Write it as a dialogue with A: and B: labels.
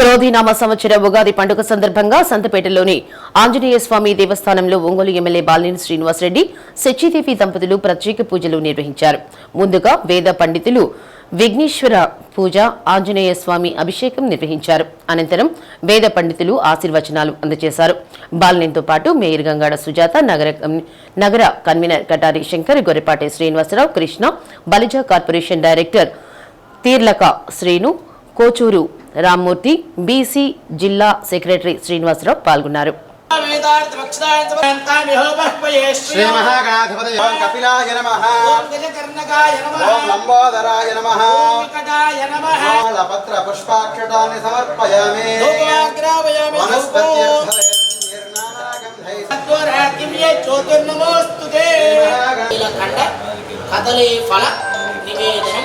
A: క్రోధినామ సంవత్సర ఉగాది పండుగ సందర్భంగా సంతపేటలోని ఆంజనేయ స్వామి దేవస్థానంలో ఒంగోలు ఎమ్మెల్యే బాలినేని శ్రీనివాసరెడ్డి సచిదేవి దంపతులు ప్రత్యేక పూజలు నిర్వహించారు. ముందుగా వేద పండితులు విఘ్నేశ్వర పూజ ఆంజనేయ స్వామి అభిషేకం నిర్వహించారు. అనంతరం వేద పండితులు ఆశీర్వచనాలు అందజేశారు. బాలినేనితో పాటు మేయర్ గంగాడ సుజాత నగర నగర convener Katari Shankar Gorrepati Srinivasarao Krishna Balija corporation director Theerlaka Srinu Kochuru Rammurthy BC జిల్లా సెక్రటరీ శ్రీనివాసరావు పాల్గొన్నారు.
B: శ్రీ మహాగణాధిపతి కపిలాయ నమ ఓం లంబోదరాయ నమ పత్ర పుష్పాక్షతాన్ని సమర్పయామి
C: ఫల నివేదనం